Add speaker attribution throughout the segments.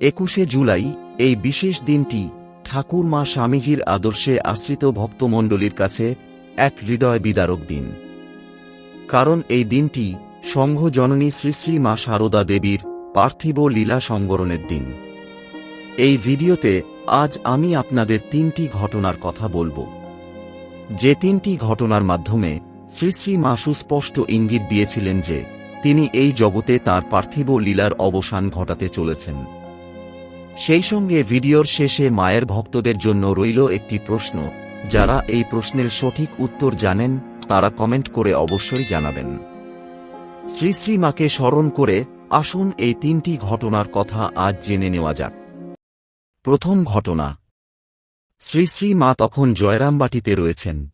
Speaker 1: একুশে জুলাই, এই বিশেষ দিনটি ঠাকুর মা স্বামীজির আদর্শে আশ্রিত ভক্তমণ্ডলীর কাছে এক হৃদয় বিদারক দিন। কারণ এই দিনটি সংঘ জননী শ্রী শ্রী মা সারদা দেবীর পার্থিব লীলা সংবরণের দিন। এই ভিডিওতে আজ আমি আপনাদের তিনটি ঘটনার কথা বলব। যে তিনটি ঘটনার মাধ্যমে শ্রী শ্রী মা সুস্পষ্ট ইঙ্গিত দিয়েছিলেন যে তিনি এই জগতে তার পার্থিব লীলার অবসান ঘটাতে চলেছেন। সেই সঙ্গে ভিডিওর শেষে মায়ের ভক্তদের জন্য রইল একটি প্রশ্ন। যারা এই প্রশ্নের সঠিক উত্তর জানেন, তারা কমেন্ট করে অবশ্যই জানাবেন। শ্রী শ্রী মাকে স্মরণ করে আসুন এই তিনটি ঘটনার কথা আজ জেনে নেওয়া যাক। প্রথম ঘটনা। শ্রী শ্রী মা তখন জয়রামবাটিতে রয়েছেন।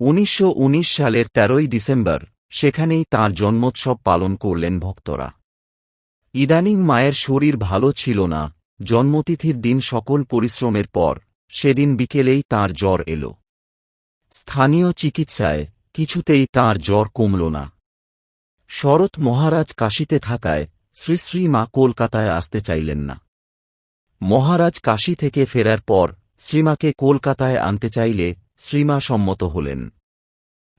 Speaker 1: উনিশশো উনিশ সালের তেরোই ডিসেম্বর, সেখানেই তার জন্মোৎসব পালন করলেন ভক্তরা। ইদানিং মায়ের শরীর ভালো ছিল না জন্মতিথির দিন সকল পরিশ্রমের পর, সেদিন বিকেলেই তার জ্বর এল। স্থানীয় চিকিৎসায় কিছুতেই তার জ্বর কমল না। শরৎ মহারাজ কাশীতে থাকায় শ্রী শ্রী মা কলকাতায় আসতে চাইলেন না। মহারাজ কাশী থেকে ফেরার পর শ্রীমাকে কলকাতায় আনতে চাইলে শ্রীমা সম্মত হলেন।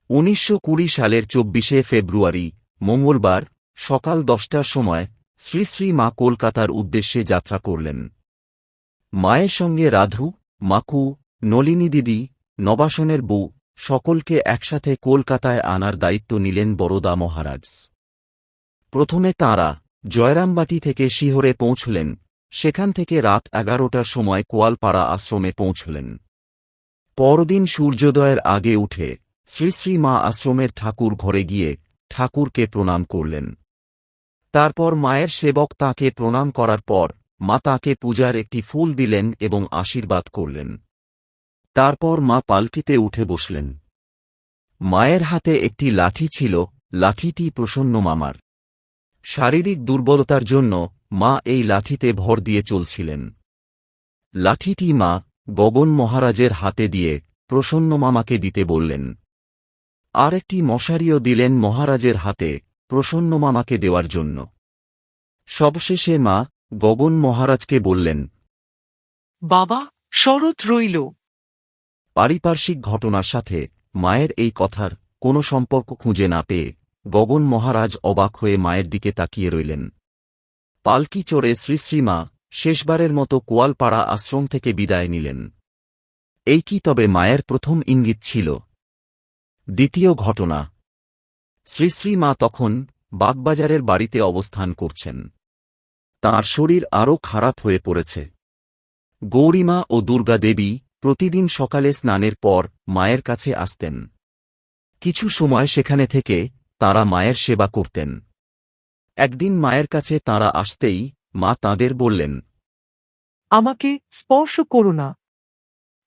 Speaker 1: উনিশশো কুড়ি সালের চব্বিশে ফেব্রুয়ারি, মঙ্গলবার, সকাল দশটার সময় শ্রী শ্রী মা কলকাতার উদ্দেশ্যে যাত্রা করলেন। মায়ের সঙ্গে রাধু, মাকু, নলিনী দিদি, নবাসনের বউ, সকলকে একসাথে কলকাতায় আনার দায়িত্ব নিলেন বরদা মহারাজ। প্রথমে তাঁরা জয়রামবাটি থেকে শিহরে পৌঁছলেন, সেখান থেকে রাত এগারোটার সময় কোয়ালপাড়া আশ্রমে পৌঁছলেন। পরদিন সূর্যোদয়ের আগে উঠে শ্রী শ্রী মা আশ্রমের ঠাকুর ঘরে গিয়ে ঠাকুরকে প্রণাম করলেন। তারপর মায়ের সেবক তাঁকে প্রণাম করার পর, মা তাঁকে পূজার একটি ফুল দিলেন এবং আশীর্বাদ করলেন। তারপর মা পালকিতে উঠে বসলেন। মায়ের হাতে একটি লাঠি ছিল, লাঠিটি প্রসন্ন মামার। শারীরিক দুর্বলতার জন্য মা এই লাঠিতে ভর দিয়ে চলছিলেন। লাঠিটি মা গগন মহারাজের হাতে দিয়ে প্রসন্ন মামাকে দিতে বললেন। আর একটি মশারিও দিলেন মহারাজের হাতে প্রসন্ন মামাকে দেওয়ার জন্য। সবশেষে মা গগন মহারাজকে বললেন
Speaker 2: বাবা শরৎ রইল।
Speaker 1: পারিপার্শ্বিক ঘটনার সাথে মায়ের এই কথার কোনো সম্পর্ক খুঁজে না পেয়ে গগন মহারাজ অবাক হয়ে মায়ের দিকে তাকিয়ে রইলেন। পালকি চড়ে শ্রী শ্রীমা শেষবারের মতো কোয়ালপাড়া আশ্রম থেকে বিদায় নিলেন। এই কি তবে মায়ের প্রথম ইঙ্গিত ছিল? দ্বিতীয় ঘটনা শ্রী শ্রী মা তখন বাগবাজারের বাড়িতে অবস্থান করছেন। তাঁর শরীর আরও খারাপ হয়ে পড়েছে। গৌরীমা ও দুর্গা দেবী প্রতিদিন সকালে স্নানের পর মায়ের কাছে আসতেন। কিছু সময় সেখানে থেকে তাঁরা মায়ের সেবা করতেন। একদিন মায়ের কাছে তাঁরা আসতেই মা তাঁদের বললেন
Speaker 2: আমাকে স্পর্শ করো না।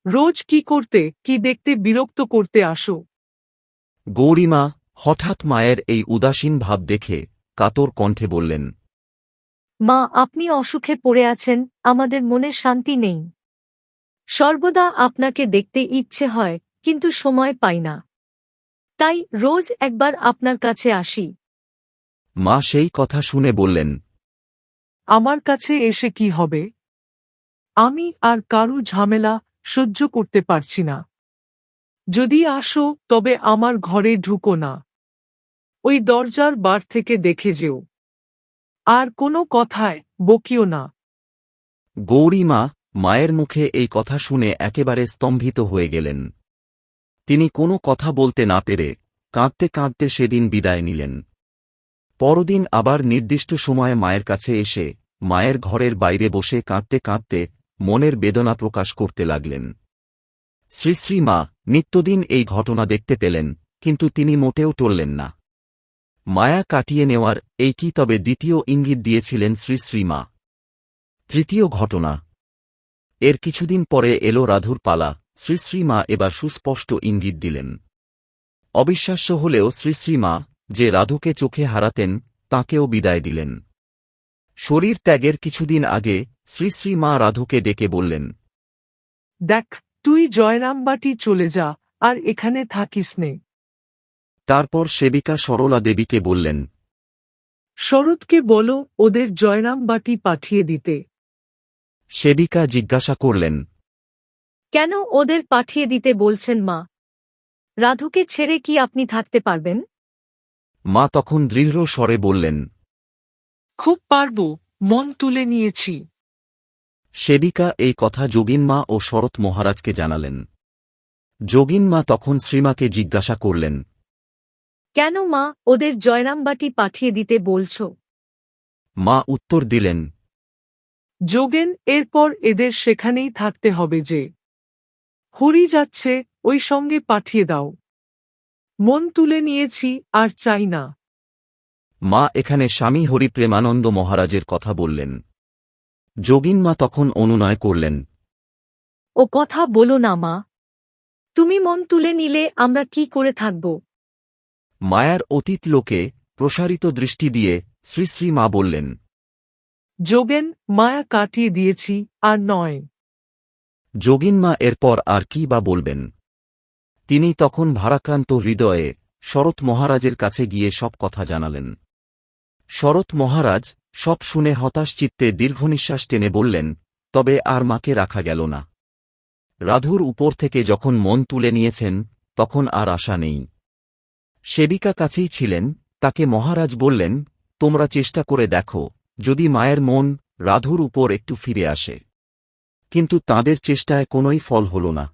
Speaker 2: রোজ কি করতে কি দেখতে বিরক্ত করতে আসো।
Speaker 1: গৌরীমা হঠাৎ মায়ের এই উদাসীন ভাব দেখে কাতর কণ্ঠে বললেন
Speaker 3: মা আপনি অসুখে পড়ে আছেন আমাদের মনে শান্তি নেই। সর্বদা আপনাকে দেখতে ইচ্ছে হয় কিন্তু সময় পাই না। তাই রোজ একবার আপনার কাছে আসি।
Speaker 1: মা সেই কথা শুনে বললেন
Speaker 2: আমার কাছে এসে কি হবে? আমি আর কারু ঝামেলা সহ্য করতে পারছি না। যদি আসো তবে আমার ঘরে ঢুকো না। ওই দরজার বার থেকে দেখে যেও। আর কোনো কথায় বকিও না।
Speaker 1: গৌরীমা মায়ের মুখে এই কথা শুনে একেবারে স্তম্ভিত হয়ে গেলেন। তিনি কোনো কথা বলতে না পেরে কাঁদতে কাঁদতে সেদিন বিদায় নিলেন। পরদিন আবার নির্দিষ্ট সময়ে মায়ের কাছে এসে মায়ের ঘরের বাইরে বসে কাঁদতে কাঁদতে মনের বেদনা প্রকাশ করতে লাগলেন। শ্রী মা, নিত্যদিন এই ঘটনা দেখতে পেলেন, কিন্তু তিনি মোটেও টললেন না। মায়া কাটিয়ে নেওয়ার, এই কি তবে দ্বিতীয় ইঙ্গিত দিয়েছিলেন শ্রী শ্রী মা। তৃতীয় ঘটনা। এর কিছুদিন পরে এলো রাধুর পালা। শ্রী শ্রী মা এবার সুস্পষ্ট ইঙ্গিত দিলেন। অবিশ্বাস্য হলেও শ্রী শ্রী মা যে রাধুকে চোখে হারাতেন, তাকেও বিদায় দিলেন। শরীর ত্যাগের কিছুদিন আগে শ্রী শ্রী মা রাধুকে ডেকে বললেন,
Speaker 2: দেখ, তুই জয়রামবাটি চলে যা, আর এখানে থাকিস নে।
Speaker 1: তারপর সেবিকা সরলা দেবীকে বললেন
Speaker 2: শরৎকে বলো ওদের জয়রামবাটি পাঠিয়ে দিতে।
Speaker 1: সেবিকা জিজ্ঞাসা করলেন
Speaker 3: কেন ওদের পাঠিয়ে দিতে বলছেন মা? রাধুকে ছেড়ে কি আপনি থাকতে পারবেন?
Speaker 1: মা তখন দৃঢ় স্বরে বললেন
Speaker 2: খুব পারব মন তুলে নিয়েছি।
Speaker 1: সেবিকা এই কথা যোগিনমা ও শরৎ মহারাজকে জানালেন। যোগিনমা তখন শ্রীমাকে জিজ্ঞাসা করলেন
Speaker 3: কেন মা ওদের জয়রামবাটি পাঠিয়ে দিতে বলছ?
Speaker 1: মা উত্তর দিলেন
Speaker 2: যোগেন এরপর এদের সেখানেই থাকতে হবে যে হরি যাচ্ছে ওই সঙ্গে পাঠিয়ে দাও। মন তুলে নিয়েছি আর চাই না।
Speaker 1: মা এখানে স্বামী হরিপ্রেমানন্দ মহারাজের কথা বললেন। যোগিন মা তখন অনুনয় করলেন
Speaker 3: ও কথা বলো না মা। তুমি মন তুলে নিলে আমরা কি করে থাকব?
Speaker 1: মায়ার অতীত লোকে প্রসারিত দৃষ্টি দিয়ে শ্রী শ্রী মা বললেন
Speaker 2: যোগেন মায়া কাটিয়ে দিয়েছি আর নয়।
Speaker 1: যোগিনমা এরপর আর কি বা বলবেন? তিনি তখন ভারাক্রান্ত হৃদয়ে শরৎ মহারাজের কাছে গিয়ে সব কথা জানালেন। শরৎ মহারাজ সব শুনে হতাশ চিত্তে দীর্ঘনিশ্বাস টেনে বললেন তবে আর মাকে রাখা গেল না। রাধুর উপর থেকে যখন মন তুলে নিয়েছেন তখন আর আশা নেই। সেবিকা কাছেই ছিলেন তাকে মহারাজ বললেন তোমরা চেষ্টা করে দেখো যদি মায়ের মন রাধুর উপর একটু ফিরে আসে। কিন্তু তাদের চেষ্টায় কোনোই ফল হল না।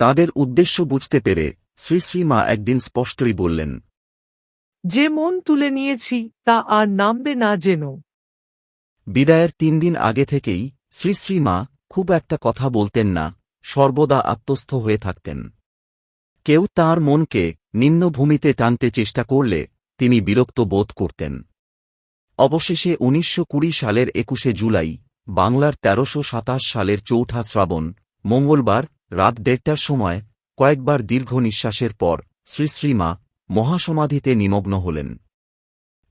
Speaker 1: তাদের উদ্দেশ্য বুঝতে পেরে শ্রী শ্রী মা একদিন স্পষ্টই বললেন
Speaker 2: যে মন তুলে নিয়েছি তা আর নামবে না যেন।
Speaker 1: বিদায়ের তিন দিন আগে থেকেই শ্রী শ্রী মা খুব একটা কথা বলতেন না সর্বদা আত্মস্থ হয়ে থাকতেন। কেউ তার মনকে নিম্নভূমিতে টানতে চেষ্টা করলে তিনি বিরক্ত বোধ করতেন। অবশেষে উনিশশো কুড়ি সালের একুশে জুলাই, বাংলার তেরোশো সালের চৌঠা শ্রাবণ, মঙ্গলবার রাত দেড়টার সময় কয়েকবার দীর্ঘ নিঃশ্বাসের পর শ্রী শ্রীমা মহাসমাধিতে নিমগ্ন হলেন।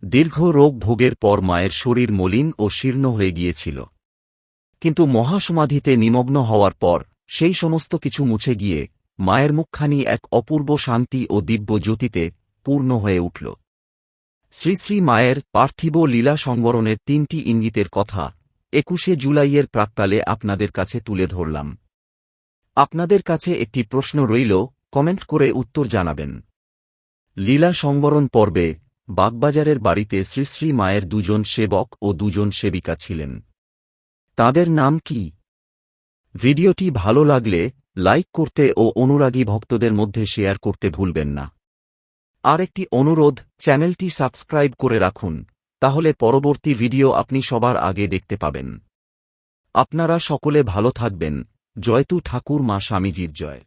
Speaker 1: দীর্ঘ রোগ ভোগের পর মায়ের শরীর মলিন ও শীর্ণ হয়ে গিয়েছিল। কিন্তু মহাসমাধিতে নিমগ্ন হওয়ার পর সেই সমস্ত কিছু মুছে গিয়ে মায়ের মুখখানি এক অপূর্ব শান্তি ও দিব্য জ্যোতিতে পূর্ণ হয়ে উঠল। শ্রী শ্রী মায়ের পার্থিব লীলা সংবরণের তিনটি ইঙ্গিতের কথা একুশে জুলাইয়ের প্রাক্কালে আপনাদের কাছে তুলে ধরলাম। আপনাদের কাছে একটি প্রশ্ন রইল, কমেন্ট করে উত্তর জানাবেন। লীলা সংবরণ পর্বে বাগবাজারের বাড়িতে শ্রী শ্রী মায়ের দুজন সেবক ও দুজন সেবিকা ছিলেন। তাদের নাম কি? ভিডিওটি ভালো লাগলে লাইক করতে ও অনুরাগী ভক্তদের মধ্যে শেয়ার করতে ভুলবেন না। আর একটি অনুরোধ, চ্যানেলটি সাবস্ক্রাইব করে রাখুন, তাহলে পরবর্তী ভিডিও আপনি সবার আগে দেখতে পাবেন। আপনারা সকলে ভালো থাকবেন। জয়তু ঠাকুর মা স্বামীজির জয়।